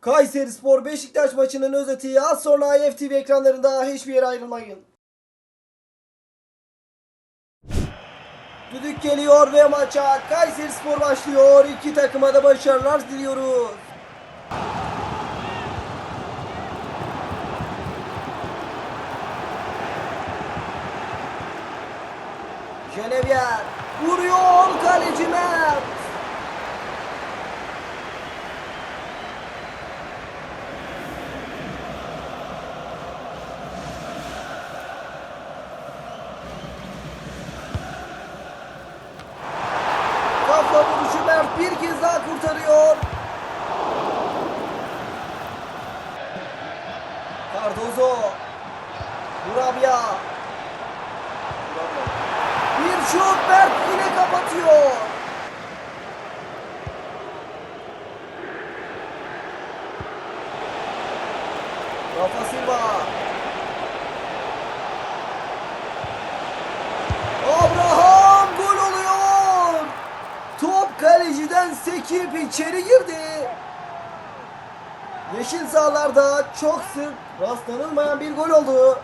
Kayseri Spor Beşiktaş maçının özeti az sonra IFTV ekranlarında hiçbir yere ayrılmayın. Düdük geliyor ve maça Kayseri Spor başlıyor. İki takıma da başarılar diliyoruz. Genevier vuruyor kaleci Mert. Kafa vuruşu Mert bir kez daha kurtarıyor. Cardozo. Burabya. Bir şut Mert yine kapatıyor. Rafa Silva. Abraham gol oluyor. Top sekip içeri girdi. Yeşil sahalarda çok sık rastlanılmayan bir gol oldu.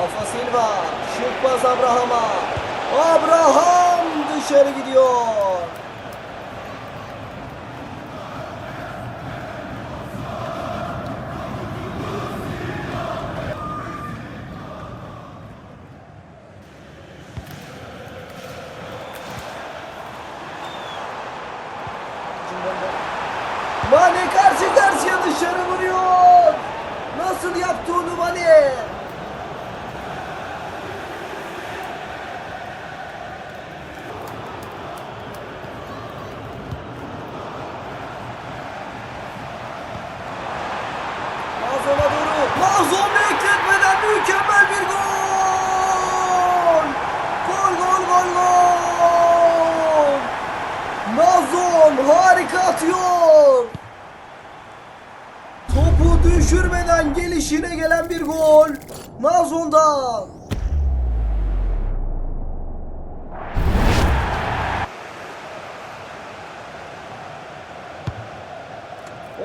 Rafa Silva, şıkmaz Abraham'a. Abraham dışarı gidiyor. Mane karşı karşıya dışarı vuruyor. Nasıl yaptı onu Mane? Mazlum'a doğru. Mazlum bekletmeden mükemmel bir gol. Gol gol gol gol. Mazlum harika atıyor. Topu düşürmeden gelişine gelen bir gol. Mazlum'dan.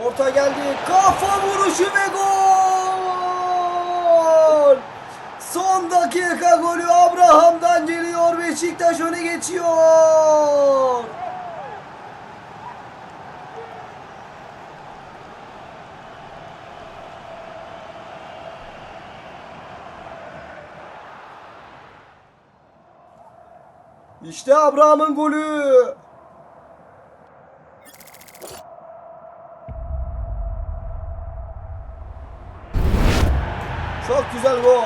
Orta geldi. Kafa vuruşu ve gol! Son dakika golü Abraham'dan geliyor. Beşiktaş öne geçiyor. İşte Abraham'ın golü. Çok güzel gol.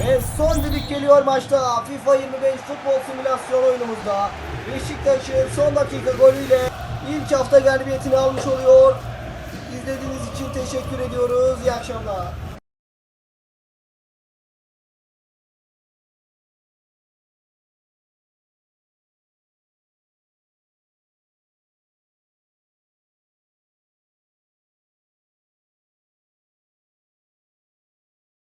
Ve son düdük geliyor maçta. FIFA 25 futbol simülasyon oyunumuzda. Beşiktaş'ın son dakika golüyle ilk hafta galibiyetini almış oluyor. İzlediğiniz için teşekkür ediyoruz. İyi akşamlar.